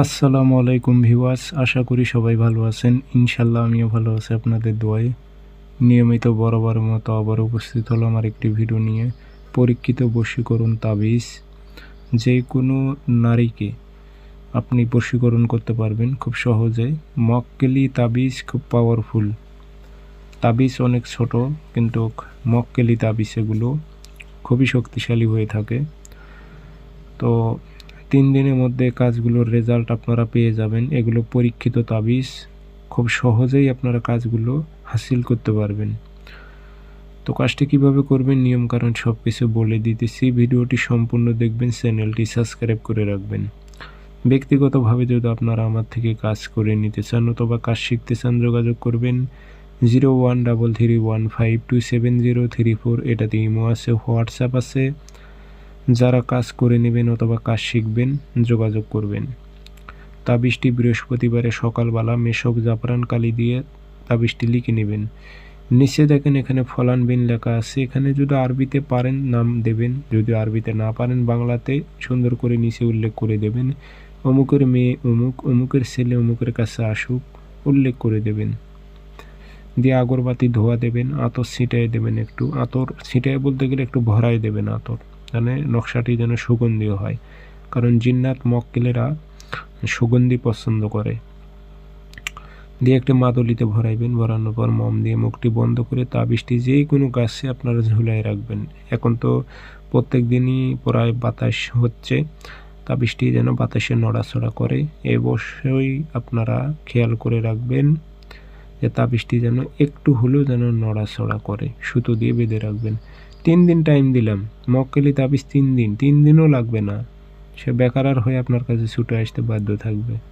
আসসালামু আলাইকুম ভিওয়াস আশা করি সবাই ভালো আছেন। ইনশাল্লাহ আমিও ভালো আছি আপনাদের দোয়ায়। নিয়মিত বরাবরের মতো আবার উপস্থিত হলো আমার একটি ভিডিও নিয়ে। পরীক্ষিত বশীকরণ তাবিজ। যে কোনো নারীকে আপনি বশীকরণ করতে পারবেন খুব সহজে। মক্কেলি তাবিজ খুব পাওয়ারফুল তাবিজ অনেক ছোট, কিন্তু মক্কেলি তাবিজ এগুলো খুবই শক্তিশালী হয়ে থাকে। তো তিন দিনের মধ্যে কাজগুলোর রেজাল্ট আপনারা পেয়ে যাবেন। এগুলো পরীক্ষিত তাবিজ। খুব সহজেই আপনারা কাজগুলো হাসিল করতে পারবেন। তো কাজটি কীভাবে করবেন? নিয়মকানুন সব কিছু বলে দিতেছি। ভিডিওটি সম্পূর্ণ দেখবেন, চ্যানেলটি সাবস্ক্রাইব করে রাখবেন। ব্যক্তিগতভাবে যদি আপনারা আমার থেকে কাজ করে নিতে চান অথবা কাজ শিখতে চান, যোগাযোগ করবেন। Zero one double three one five two seven zero three four. এটাতে ইমো আছে, হোয়াটসঅ্যাপ আছে। যারা কাজ করে নেবেন অথবা কাজ শিখবেন, যোগাযোগ করবেন। তাবিজটি বৃহস্পতিবারে সকালবেলা মেশক জাফরান কালি দিয়ে তাবিজটি লিখে নেবেন। নিচে দেখেন এখানে ফলান বিন লেখা আছে। এখানে যদি আরবিতে পারেন নাম দেবেন, যদি আরবিতে না পারেন বাংলাতে সুন্দর করে নিচে উল্লেখ করে দেবেন। অমুকের মেয়ে অমুক, অমুকের ছেলে অমুকের কাছে আসুক, উল্লেখ করে দেবেন। দিয়ে আগরবাতি ধোয়া দেবেন, আতর ছিটাই দেবেন একটু, আতর ছিটাই বলতে গেলে একটু ভরাই দেবেন আতর। যেন নকশাটি যেন সুগন্ধি হয়, কারণ জিন্নাত মক্কেলেরা সুগন্ধি পছন্দ করে। দিয়ে একটি মাদলিতে ভরাইবেন, ভরানোর পর মম দিয়ে মুখটি বন্ধ করে তাবিজটি যে কোনো গাছে আপনারা ঝুলাই রাখবেন। এখন তো প্রত্যেক দিনই প্রায় বাতাস হচ্ছে, তাবিজটি যেন বাতাসে নড়াচড়া করে। অবশ্যই আপনারা খেয়াল করে রাখবেন যে তাবিজটি যেন একটু হলেও যেন নড়াচড়া করে, সুতো দিয়ে বেঁধে রাখবেন। তিন দিন টাইম দিলাম। মক্কেলি তাবিজ তিন দিন। তিন দিনও লাগবে না। সে বেকার হয়ে আপনার কাছে ছুটে আসতে বাধ্য থাকবে।